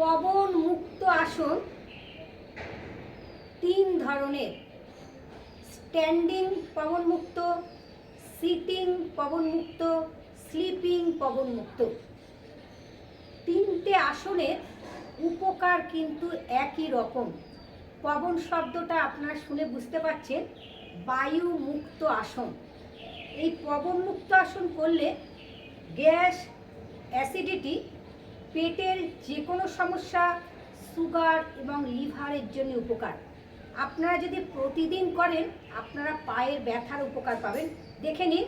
পবন মুক্ত আসন তিন ধরনের। স্ট্যান্ডিং পবন মুক্ত সিটিং পবন মুক্ত স্লিপিং পবন মুক্ত তিনটে আসনের উপকার কিন্তু একই রকম। পবন শব্দটা আপনারা শুনে বুঝতে পারছেন বায়ু মুক্ত আসন। এই পবন মুক্ত আসন করলে গ্যাস, অ্যাসিডিটি পেটের যে কোনো সমস্যা, সুগার এবং লিভারের জন্য উপকার। আপনারা যদি প্রতিদিন করেন, আপনারা পায়ের ব্যথার উপকার পাবেন। দেখে নিন।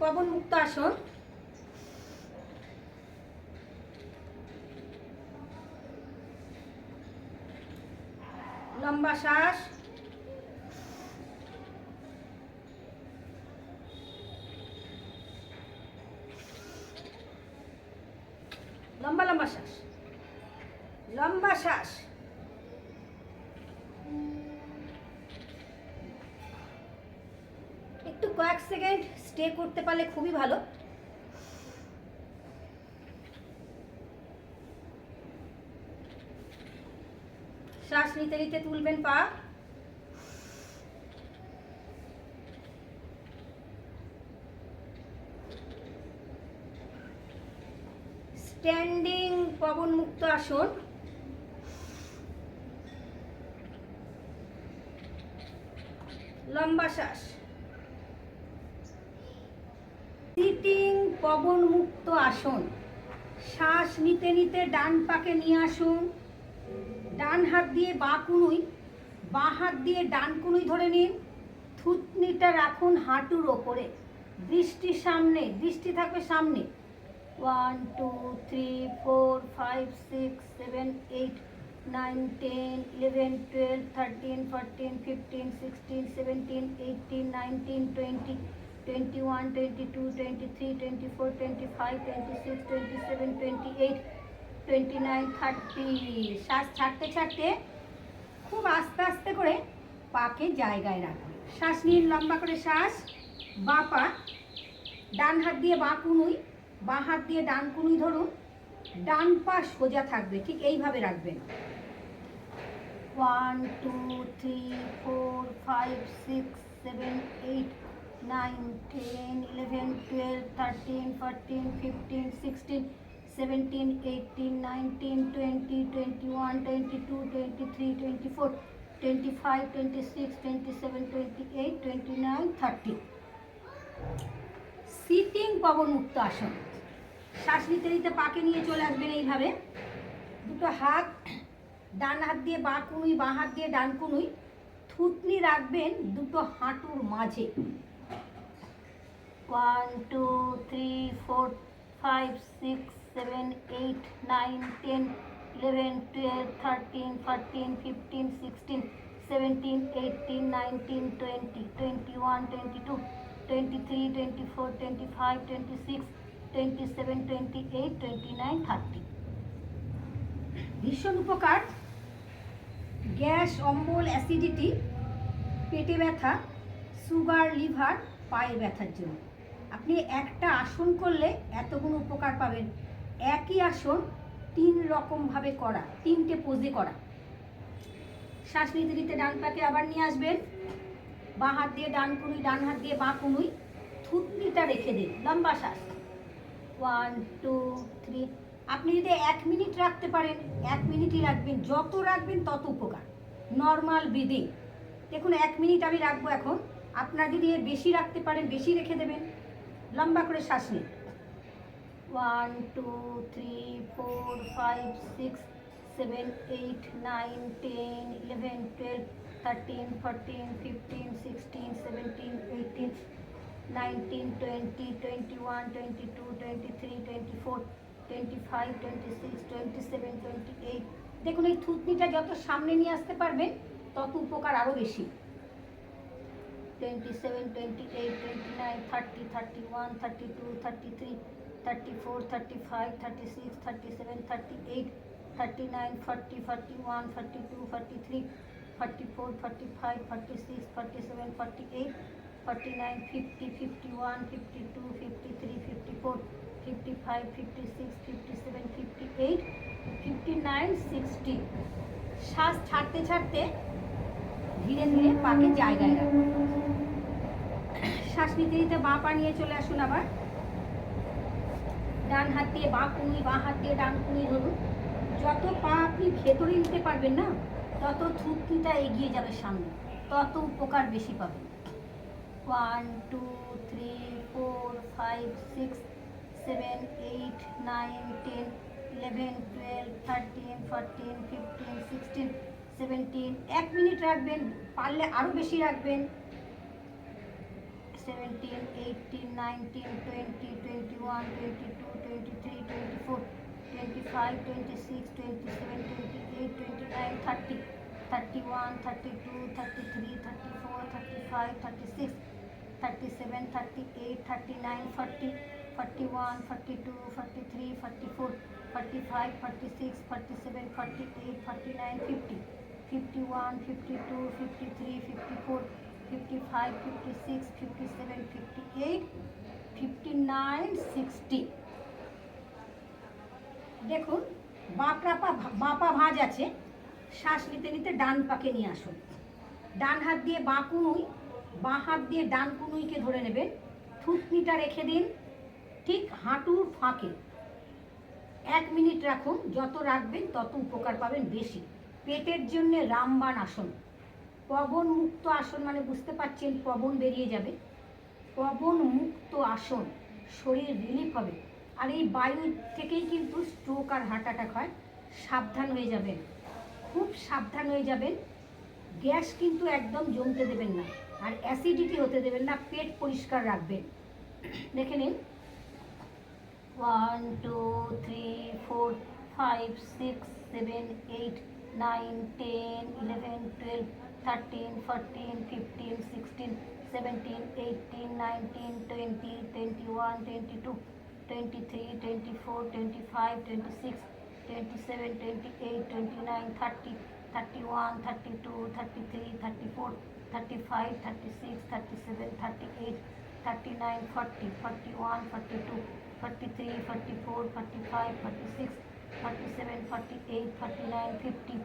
পবন মুক্ত আসন। লম্বা শ্বাস। লম্বা শ্বাস। লম্বা শ্বাস। একটু কয়েক সেকেন্ড স্টে করতে পারলে খুবই ভালো। শ্বাস নিতে নিতে তুলবেন পা। স্ট্যান্ডিং পবন মুক্ত আসন। লম্বা শ্বাস। সিটিং পবন মুক্ত আসন। শ্বাস নিতে নিতে ডান পাকে নিয়ে আসুন। ডান হাত দিয়ে বা কুনুই, বাঁ হাত দিয়ে ডান কুনুই ধরে নিন। থুতনিটা রাখুন হাঁটুর ওপরে। দৃষ্টি সামনে, দৃষ্টি থাকবে সামনে। One, two, three, four, five, six, seven, eight, nine, ten, eleven, twelve, thirteen, fourteen, fifteen, sixteen, seventeen, eighteen, nineteen, twenty twenty one twenty two twenty three twenty four twenty five twenty six twenty seven twenty eight twenty nine thirty. শ্বাস ছাড়তে ছাড়তে খুব আস্তে আস্তে করে পাকে জায়গায় রাখবে। শ্বাস নিন, লম্বা করে শ্বাস। বাঁ পা, ডান হাত দিয়ে বাঁ কুনুই। বাঁ হাত দিয়ে ডান কুনুই ধরুন, ডান পা সোজা থাকবে, ঠিক এইভাবে রাখবেন। One two three four five six seven eight nine ten eleven twelve thirteen fourteen fifteen sixteen seventeen eighteen nineteen twenty twenty one twenty two twenty three twenty four twenty five twenty six twenty seven twenty eight twenty nine thirty sitting Pawan মুক্ত আসন। শ্বাস নিতে নিতে পাকে নিয়ে চলে আসবেন এইভাবে। দুটো হাত, ডান হাত দিয়ে বাঁ কুনুই, বাঁ হাত দিয়ে ডান কুনুই, থুতনি রাখবেন দুটো হাঁটুর মাঝে। One two three four five six seven eight nine ten eleven twelve thirteen fourteen fifteen sixteen seventeen eighteen nineteen twenty twenty one twenty two twenty three twenty four twenty five twenty six twenty seven twenty eight twenty nine thirty ভীষণ উপকার। Gas, অম্বল, acidity, পেটে ব্যথা, sugar, liver, পায়ে ব্যথার জন্য। আপনি একটা আসন করলে এতগুণ উপকার পাবেন। একই আসন তিন রকমভাবে করা, তিনটে পোজে করা। শ্বাস নিতে নিতে ডান পাকে আবার নিয়ে আসবেন। বাঁ হাত দিয়ে ডান কুনুই, ডান হাত দিয়ে বাঁ কুনুই। থুতনিটা রেখে দিন, লম্বা শ্বাস। ওয়ান টু থ্রি আপনি যদি এক মিনিট রাখতে পারেন, এক মিনিটই রাখবেন। যত রাখবেন, তত উপকার। নর্মাল ব্রিদিং দেখুন, এক মিনিট আমি রাখব এখন। আপনার যদি এর বেশি রাখতে পারেন, বেশি রেখে দেবেন। লম্বা করে শ্বাস নিন। One two three four five six seven eight nine ten eleven twelve thirteen fourteen fifteen sixteen seventeen eighteen twenty twenty one twenty two twenty three twenty four twenty five twenty six twenty seven twenty eight দেখুন, এই থুতনিটা যত সামনে নিয়ে আসতে পারবেন, তত উপকার আরও বেশি। Twenty seven twenty eight twenty nine thirty thirty one thirty two thirty three thirty four thirty five thirty six thirty seven thirty eight thirty nine forty forty one forty two forty three forty four forty five forty six forty seven forty eight forty nine fifty fifty one fifty two fifty three fifty four fifty five fifty six fifty seven fifty eight fifty nine sixty শ্বাস ছাড়তে ছাড়তে ধীরে ধীরে পাকে জায়গায় রাখুন শ্বাস নিতে নিতে বাঁ পা নিয়ে চলে আসুন আবার। ডান হাত দিয়ে বাঁ কুনি, বাঁ হাত দিয়ে ডান কুনি ধরুন। যত পা আপনি ভেতরে নিতে পারবেন না, তত থুতনিটা এগিয়ে যাবে সামনে। তত উপকার বেশি পাবেন one two three four five six seven eight nine ten eleven twelve thirteen fourteen fifteen sixteen seventeen এক মিনিট রাখবেন, পারলে আরও বেশি রাখবেন। Seventeen eighteen nineteen twenty twenty one twenty two twenty three twenty four twenty five twenty six twenty seven twenty eight twenty nine thirty thirty one thirty two thirty three thirty four thirty five thirty six thirty seven thirty eight thirty nine forty forty one forty two forty three forty four forty five forty six forty seven forty eight forty nine fifty fifty one fifty two fifty three fifty four fifty five fifty six fifty seven fifty eight fifty nine sixty দেখুন বাঁপা পা, বাঁপা ভাঁজ আছে। শ্বাস নিতে নিতে ডান পাকে নিয়ে আসুন। ডান হাত দিয়ে বাঁ কুনুই বাঁ হাত দিয়ে ডান কুনুইকে ধরে নেবেন। থুতনিটা রেখে দিন, ঠিক হাঁটুর ফাঁকে। এক মিনিট রাখুন, যত রাখবেন তত উপকার পাবেন বেশি। পেটের জন্য রামবান আসন। পবন মুক্ত আসন মানে বুঝতে পারছেন পবন বেরিয়ে যাবে। পবন মুক্ত আসন, শরীর রিলিফ হবে। আর এই বায়ু থেকেই কিন্তু স্ট্রোক আর হার্ট অ্যাটাক হয়। সাবধান হয়ে যাবেন। খুব সাবধান হয়ে যাবেন। গ্যাস কিন্তু একদম জমতে দেবেন না। আর অ্যাসিডিটি হতে দেবেন না, পেট পরিষ্কার রাখবেন। দেখে নিন। One two three four five six seven eight nine ten eleven twelve thirteen fourteen fifteen sixteen seventeen eighteen nineteen twenty twenty one twenty two twenty three twenty four twenty five twenty six twenty seven twenty eight twenty nine thirty thirty one thirty two thirty three thirty four thirty five thirty six thirty seven thirty eight thirty nine forty forty one forty two forty three forty four forty five forty six forty seven forty eight forty nine fifty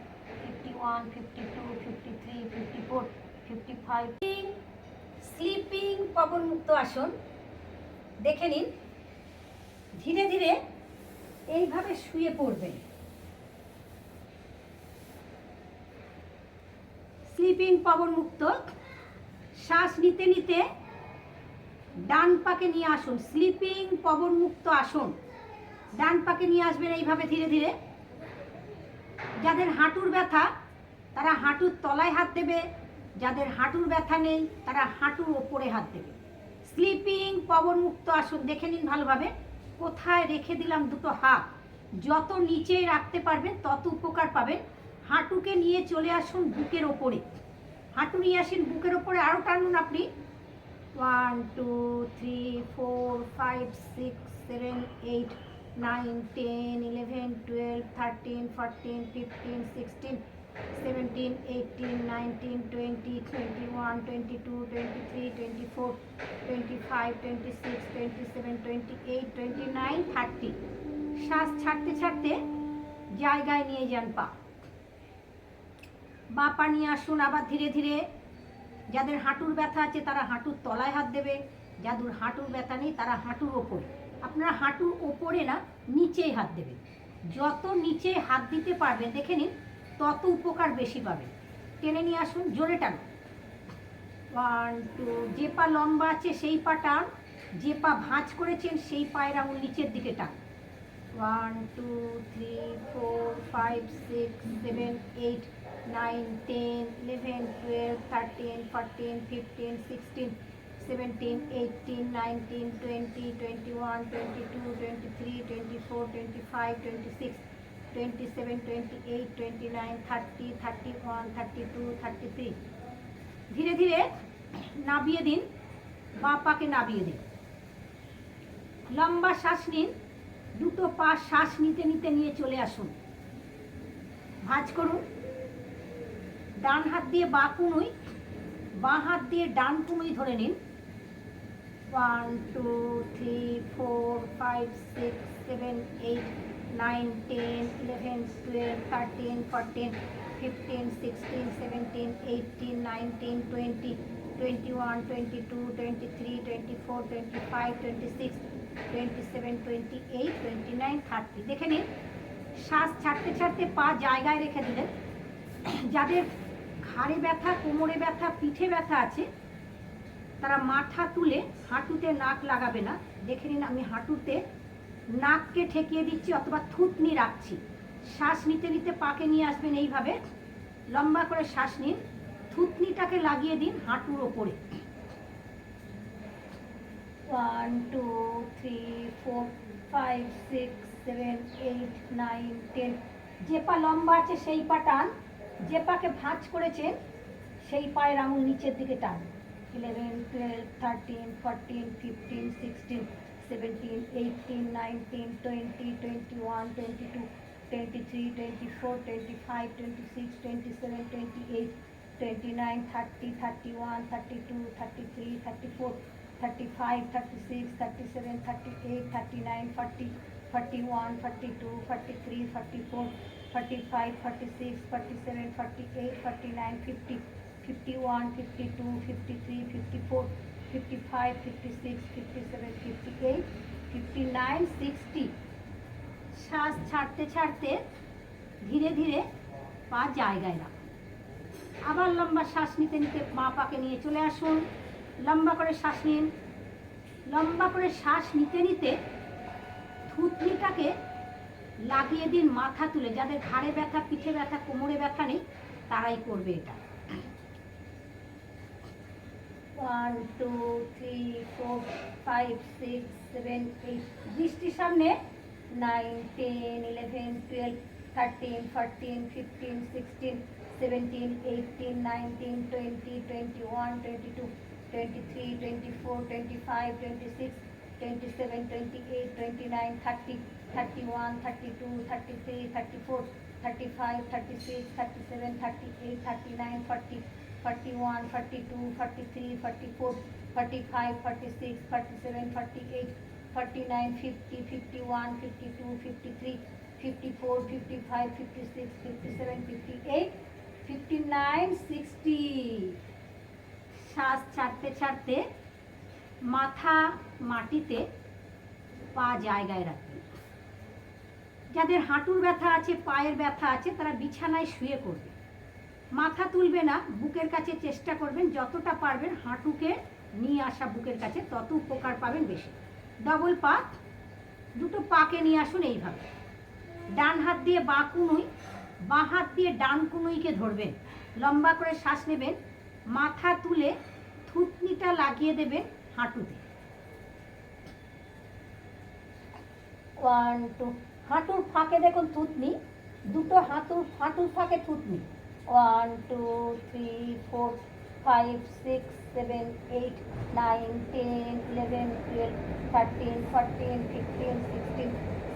fifty one fifty two fifty three fifty four fifty five sleeping Pawan মুক্ত আসন। দেখে নিন, ধীরে ধীরে এইভাবে শুয়ে পড়বেন। Sleeping পবন মুক্ত। শ্বাস নিতে নিতে ডান পাকে নিয়ে আসুন। স্লিপিং পবন মুক্ত আসন। ডান পাকে নিয়ে আসবেন এইভাবে ধীরে ধীরে। যাদের হাঁটুর ব্যথা, তারা হাঁটুর তলায় হাত দেবে। যাদের হাঁটুর ব্যথা নেই, তারা হাঁটুর ওপরে হাত দেবে। স্লিপিং পবন মুক্ত আসন। দেখে নিন ভালোভাবে। কোথায় রেখে দিলাম দুটো হাত? যত নিচে রাখতে পারবেন, তত উপকার পাবেন। হাঁটুকে নিয়ে চলে আসুন বুকের ওপরে। হাঁটু নিয়ে আসেন বুকের ওপরে আরও টানুন আপনি। One two three four five six seven eight nine ten eleven twelve thirteen fourteen fifteen sixteen seventeen eighteen nineteen twenty twenty one twenty two twenty three twenty four twenty five twenty six twenty seven twenty eight twenty nine thirty শ্বাস ছাড়তে ছাড়তে জায়গায় নিয়ে যান পা। বা পা নিয়ে আসুন, আবার ধীরে ধীরে। যাদের হাঁটুর ব্যথা আছে, তারা হাঁটুর তলায় হাত দেবে। যাদের হাঁটুর ব্যথা নেই, তারা হাঁটুর ওপরে। আপনারা হাঁটুর ওপরে না, নিচেই হাত দেবেন। যত নিচে হাত দিতে পারবেন, দেখে নিন, তত উপকার বেশি পাবেন। টেনে নিয়ে আসুন, জোরে টান ওয়ান টু যে পা লম্বা আছে, সেই পা টান যে পা ভাঁজ করেছেন, সেই পায়ের আঙুল নিচের দিকে টান one two three four five six seven eight nine ten eleven twelve thirteen fourteen fifteen sixteen seventeen eighteen nineteen twenty twenty one twenty two twenty three twenty four twenty five twenty six twenty seven twenty eight twenty nine thirty thirty one thirty two thirty three ধীরে ধীরে নাবিয়ে দিন বাঁ পাকে নাবিয়ে দিন। লম্বা শ্বাস নিন, দুটো পা শ্বাস নিতে নিতে নিয়ে চলে আসুন। ভাঁজ করুন। ডান হাত দিয়ে বা কুনুই, বাঁ হাত দিয়ে ডান কুনুই ধরে নিন। One two three four five six seven eight nine ten eleven twelve thirteen fourteen fifteen sixteen seventeen eighteen nineteen twenty twenty one twenty two twenty three twenty four twenty five twenty six twenty seven twenty eight twenty nine thirty দেখে নিন, শ্বাস ছাড়তে ছাড়তে পা জায়গায় রেখে দিলেন। যাদের ঘাড়ে ব্যথা, কোমরে ব্যথা, পিঠে ব্যথা আছে, তারা মাথা তুলে হাঁটুতে নাক লাগাবে না। দেখে নিন, আমি হাঁটুতে নাককে ঠেকিয়ে দিচ্ছি অথবা থুতনি রাখছি। শ্বাস নিতে নিতে পাকে নিয়ে আসবেন এইভাবে। লম্বা করে শ্বাস নিন। থুতনিটাকে লাগিয়ে দিন হাঁটুর ওপরে। One two three four five six seven eight nine ten যে পা লম্বা আছে, সেই পা টান। যে পাকে ভাঁজ করেছেন, সেই পায়ের আঙুল নিচের দিকে টান। Eleven twelve thirteen fourteen fifteen sixteen seventeen eighteen nineteen twenty twenty one twenty two twenty three twenty four twenty five twenty six twenty seven twenty eight twenty nine thirty thirty one thirty two thirty three thirty four thirty five thirty six thirty seven thirty eight thirty nine forty forty one forty two forty three forty four forty five forty six forty seven forty eight forty nine fifty fifty one fifty two fifty three fifty four fifty five fifty six fifty seven fifty eight fifty nine sixty শ্বাস ছাড়তে ছাড়তে ধীরে ধীরে পা জায়গায় রাখুন আবার লম্বা শ্বাস নিতে নিতে মা পাকে নিয়ে চলে আসুন। লম্বা করে শ্বাস নিন। লম্বা করে শ্বাস নিতে নিতে থুতনিটাকে লাগিয়ে দিন, মাথা তুলে। যাদের ঘাড়ে ব্যথা, পিঠে ব্যথা, কোমরে ব্যথা নেই, তারাই করবে এটা। One two three four five six seven eight সামনে nine ten eleven twelve thirteen fourteen fifteen sixteen seventeen eighteen nineteen twenty twenty one twenty two twenty three twenty four twenty five twenty six twenty seven twenty eight twenty nine thirty thirty one thirty two thirty three thirty four thirty five thirty six thirty seven thirty eight thirty nine forty forty one forty two forty three forty four forty five forty six forty seven forty eight forty nine fifty fifty one fifty two fifty three fifty four fifty five fifty six fifty seven fifty eight fifty nine sixty শ্বাস ছাড়তে ছাড়তে মাথা মাটিতে পা জায়গায় রাখবেন যাদের হাঁটুর ব্যথা আছে, পায়ের ব্যথা আছে, তারা বিছানায় শুয়ে করবে মাথা তুলবে না, বুকের কাছে চেষ্টা করবেন, যতটা পারবেন হাঁটুকে নিয়ে আসা বুকের কাছে, তত উপকার পাবেন বেশি। ডবল পাত, দুটো পাকে নিয়ে আসুন এইভাবে। ডান হাত দিয়ে বা কুনুই, বাঁ হাত দিয়ে ডান কুনুইকে ধরবেন। লম্বা করে শ্বাস নেবেন। মাথা তুলে থুতনিটা লাগিয়ে দেবেন। হাঁটুতে ওয়ান টু হাঁটুর ফাঁকে দেখুন থুতনি দুটো হাঁটুর হাঁটুর ফাঁকে থুতনি one two three four five six seven eight nine ten eleven twelve thirteen fourteen fifteen sixteen